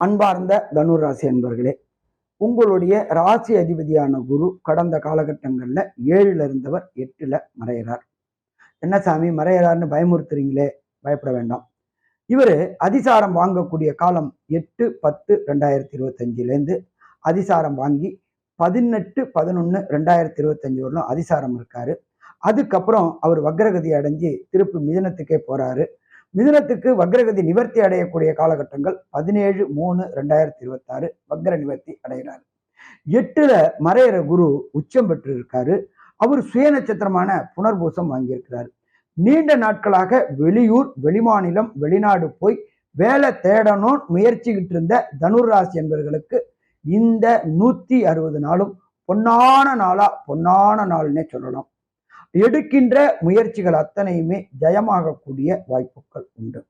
அன்பார்ந்த தனுர் ராசி அன்பர்களே உங்களுடைய ராசி அதிபதியான குரு கடந்த காலகட்டங்களில் ஏழில் இருந்தவர் எட்டில் மறையிறார். என்ன சாமி மறையிறார்னு பயமுறுத்துறீங்களே? பயப்பட வேண்டாம். இவர் அதிசாரம் வாங்கக்கூடிய காலம் எட்டு பத்து ரெண்டாயிரத்தி இருபத்தஞ்சிலேருந்து அதிசாரம் வாங்கி பதினெட்டு பதினொன்று ரெண்டாயிரத்தி இருபத்தஞ்சு வரலும் அதிசாரம் இருக்காரு. அதுக்கப்புறம் அவர் வக்ரகதி அடைஞ்சு திருப்பி மிதனத்துக்கே போகிறாரு மிதுனத்துக்கு வக்ரகதி நிவர்த்தி அடையக்கூடிய காலகட்டங்கள் பதினேழு மூணு ரெண்டாயிரத்தி இருபத்தாறு வக்ர நிவர்த்தி அடைகிறார். எட்டுல மறையிற குரு உச்சம் பெற்று இருக்காரு அவர் சுய நட்சத்திரமான புனர்பூசம் வாங்கியிருக்கிறார். நீண்ட நாட்களாக வெளியூர் வெளிமாநிலம் வெளிநாடு போய் வேலை தேடணும் முயற்சிக்கிட்டு இருந்த தனுர் ராசி என்பவர்களுக்கு இந்த நூத்தி அறுபது நாளும் பொன்னான நாளா பொன்னான நாள்னே சொல்லலாம் எடுக்கின்ற முயற்சிகள் அத்தனையுமே ஜயமாகக்கூடிய வாய்ப்புகள் உண்டு.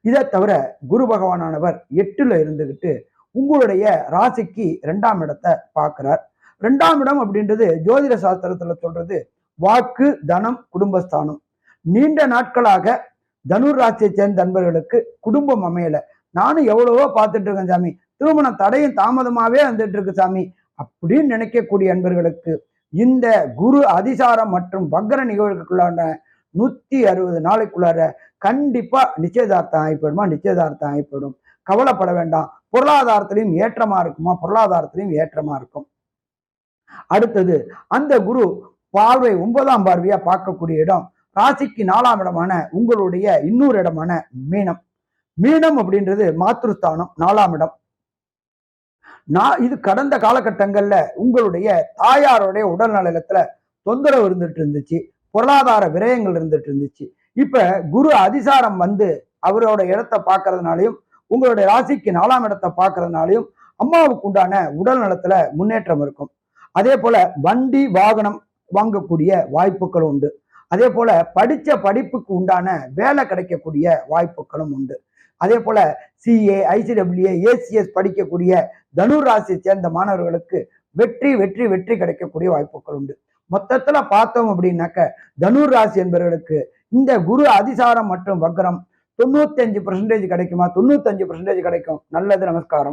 இதை தவிர குரு பகவானானவர் எட்டுல இருந்துகிட்டு உங்களுடைய ராசிக்கு ரெண்டாம் இடத்தை பார்க்கிறார். ரெண்டாம் இடம் அப்படின்றது ஜோதிட சாஸ்திரத்துல சொல்றது வாக்கு தனம் குடும்பஸ்தானம். நீண்ட நாட்களாக தனுர் ராசியை சேர்ந்த நண்பர்களுக்கு குடும்பம் அமையல. நானும் எவ்வளவோ பார்த்துட்டு இருக்கேன் சாமி. திருமணம் தடையும் தாமதமாவே வந்துட்டு இருக்கு சாமி. அப்படின்னு நினைக்கக்கூடிய அன்பர்களுக்கு இந்த குரு அதிசாரம் மற்றும் வக்கர நிகழ்வுக்குள்ளான நூத்தி அறுபது நாளைக்குள்ளார கண்டிப்பா நிச்சயதார்த்தம் ஆகிப்படுமா நிச்சயதார்த்தம் ஆகிப்படும் கவலைப்பட வேண்டாம். பொருளாதாரத்திலையும் ஏற்றமா இருக்குமா? பொருளாதாரத்திலையும் ஏற்றமா இருக்கும். அடுத்தது அந்த குரு பார்வை ஒன்பதாம் பார்வையா பார்க்கக்கூடிய இடம் ராசிக்கு நாலாம் இடமான உங்களுடைய இன்னொரு இடமான மீனம். மீனம் அப்படின்றது மாத்ருஸ்தானம் நாலாம் இடம். நான் இது கடந்த காலகட்டங்கள்ல உங்களுடைய தாயாருடைய உடல் நலத்துல தொந்தரவு இருந்துட்டு இருந்துச்சு பொருளாதார விரயங்கள் இருந்துட்டு இருந்துச்சு. இப்ப குரு அதிசாரம் வந்து அவரோட இடத்தை பார்க்கறதுனாலையும் உங்களுடைய ராசிக்கு நாலாம் இடத்தை பார்க்கறதுனாலையும் அம்மாவுக்கு உண்டான உடல் நலத்துல முன்னேற்றம் இருக்கும். அதே போல வண்டி வாகனம் வாங்கக்கூடிய வாய்ப்புகள் உண்டு. அதே போல படிச்ச படிப்புக்கு உண்டான வேலை கிடைக்கக்கூடிய வாய்ப்புகளும் உண்டு. அதே போல சிஏ ஐசிடபிள்யூஏ ஏசிஎஸ் படிக்கக்கூடிய தனுர் ராசியை சேர்ந்த மாணவர்களுக்கு வெற்றி வெற்றி வெற்றி கிடைக்கக்கூடிய வாய்ப்புகள் உண்டு. மொத்தத்துல பார்த்தோம் அப்படின்னாக்க தனுர் ராசி என்பவர்களுக்கு இந்த குரு அதிசாரம் மற்றும் வக்ரம் தொண்ணூத்தஞ்சு பர்சன்டேஜ் கிடைக்குமா? தொண்ணூத்தஞ்சு பர்சன்டேஜ் கிடைக்கும். நல்லது நமஸ்காரம்.